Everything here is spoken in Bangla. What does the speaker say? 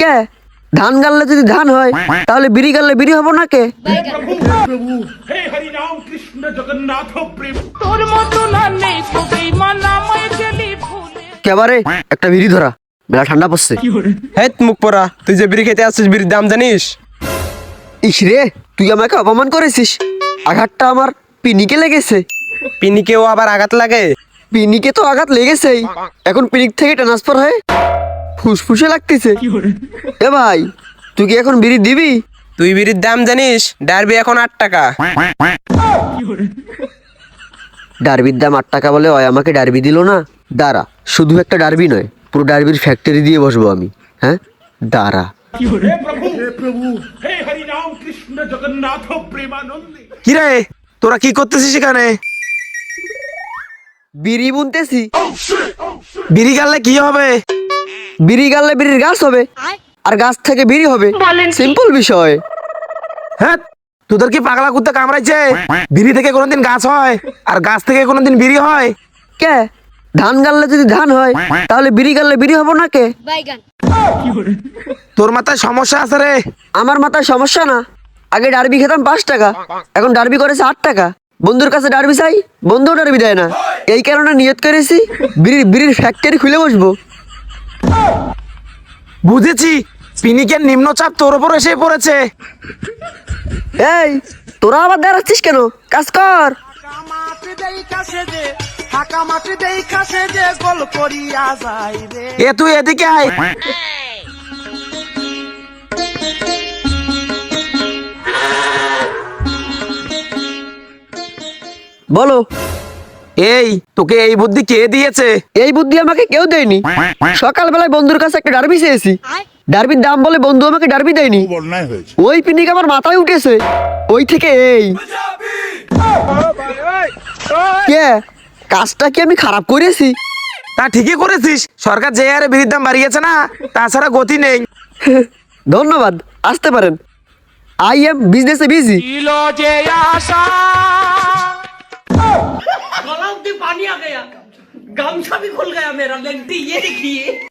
কে? ধান গাললে যদি ধান হয় তাহলে বিড়ি গাললে বিড়ি হব না কে? কেবারে একটা বিড়ি ধরা। বেলা ঠান্ডা পড়ছে। হেত মুখ পরা তুই যে বিড়ি খেতে আসছিস বিড়ির দাম জানিস? ইস রে তুই আমাকে অপমান করেছিস। আঘাতটা আমার পিনিকে লেগেছে। পিনিকেও আবার আঘাত লাগে? পিনিকে তো আঘাত লেগেছেই। এখন পিনিক থেকে ট্রান্সফার হয় ফুসফুসে লাগতেছে। এ ভাই তুই কি এখন বিড়ি দিবি? তুই বিড়ির দাম জানিস ডারবি এখন আট টাকা। ডারবির দাম আট টাকা বলে ওই আমাকে ডারবি দিল না। দাঁড়া শুধু একটা ডারবি নয় পুরো ডারবির ফ্যাক্টরি দিয়ে বসবো আমি হ্যাঁ? দাঁড়া। কিরে তোরা কি করতেছিস সেখানে বিড়ি বুনতেছি। বিড়ি গালে কি হবে? বিড়ি গাললে বিড়ির গাছ হবে। আর গাছ থেকে বিড়ি হবে। সিম্পল বিষয়। হ্যাঁ তোদের কি পাগলা কুত্তা কামড়াইছে? বিড়ি থেকে কোনোদিন গাছ হয় আর গাছ থেকে কোনোদিন বিড়ি হয়? কে? ধান গাললে যদি ধান হয় তাহলে বিড়ি গাললে বিড়ি হব না কে? তোর মাথায় সমস্যা আছে রে। আমার মাথায় সমস্যা না। আগে ডারবি খেতাম পাঁচ টাকা এখন ডারবি করেছে আট টাকা। বন্ধুর কাছে ডারবি চাই বন্ধুও ডারবি দেয় না। এই কারণে নিয়ত করেছি বিড়ির বিড়ির ফ্যাক্টরি খুলে বসবো। বুঝেছি পিনিকের নিম্নচাপ তোর উপর এসে পড়েছে। এই তোরা আবার দাঁড়াচ্ছিস কেন? কাজ কর। এ তুই এদিকে আয়। বলো এই তোকে এই বুদ্ধি কে দিয়েছে? এই বুদ্ধি আমাকে কেউ দেয়নি। সকালবেলায় বন্ধুর কাছে একটা ডারবি চেয়েছি। ডারবির দাম বলে বন্ধু আমাকে ডারবি দেয়নি। ওই পিনিক আমার মাথায় উঠেছে। ওই থেকে এই। কে? কাজটা কি আমি খারাপ করেছি? তা ঠিকই করেছিস। সরকার যে হারে বিড়ির দাম বাড়িয়েছে না তাছাড়া গতি নেই। ধন্যবাদ আসতে পারেন। আই এম বিজনেসে বিজি गला पानी आ गया। गमछा भी खुल गया मेरा लेंटी ये देखिए।